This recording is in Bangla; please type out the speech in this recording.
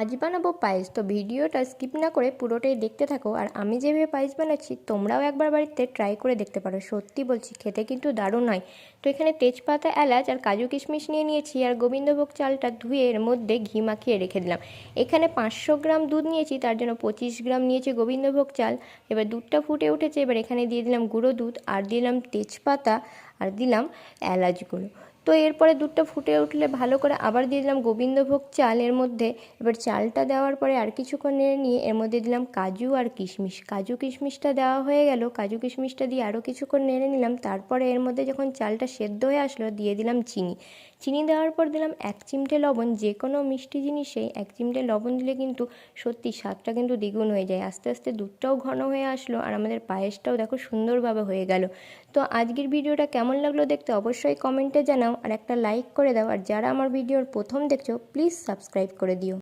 আজ বানাবো পায়েস। তো ভিডিওটা স্কিপ না করে পুরোটাই দেখতে থাকো। আর আমি যেভাবে পায়েস বানাচ্ছি, তোমরাও একবার বাড়িতে ট্রাই করে দেখতে পারো। সত্যি বলছি, খেতে কিন্তু দারুণ হয়। তো এখানে তেজপাতা, এলাচ আর কাজু কিশমিশ নিয়ে নিয়েছি আর গোবিন্দভোগ চালটা ধুয়ে এর মধ্যে ঘি মাখিয়ে রেখে দিলাম। এখানে পাঁচশো গ্রাম দুধ নিয়েছি, তার জন্য পঁচিশ গ্রাম নিয়েছি গোবিন্দভোগ চাল। এবার দুধটা ফুটে উঠেছে, এবার এখানে দিয়ে দিলাম গুঁড়ো দুধ আর দিলাম তেজপাতা আর দিলাম এলাচ গুঁড়ো। তো এরপরে দুধটা ফুটে উঠলে ভালো করে আবার দিয়ে দিলাম গোবিন্দভোগ চাল। এর মধ্যে এবার চালটা দেওয়ার পরে আর কিছুক্ষণ নেড়ে নিয়ে এর মধ্যে দিলাম কাজু আর কিশমিশ। কাজু কিশমিশটা দেওয়া হয়ে গেল। কাজু কিশমিশটা দিয়ে আরও কিছুক্ষণ নেড়ে নিলাম। তারপরে এর মধ্যে যখন চালটা সেদ্ধ হয়ে আসলো দিয়ে দিলাম চিনি। চিনি দেওয়ার পর দিলাম এক চিমটে লবণ। যে কোনো মিষ্টি জিনিসেই এক চিমটে লবণ দিলে কিন্তু সত্যি স্বাদটা কিন্তু দ্বিগুণ হয়ে যায়। আস্তে আস্তে দুধটাও ঘন হয়ে আসলো আর আমাদের পায়েসটাও দেখো সুন্দরভাবে হয়ে গেল। তো আজকের ভিডিওটা কেমন লাগল দেখতে অবশ্যই কমেন্টে জানাও আর একটা লাইক করে দাও। আর যারা আমার ভিডিওর প্রথম দেখছ প্লিজ সাবস্ক্রাইব করে দিও।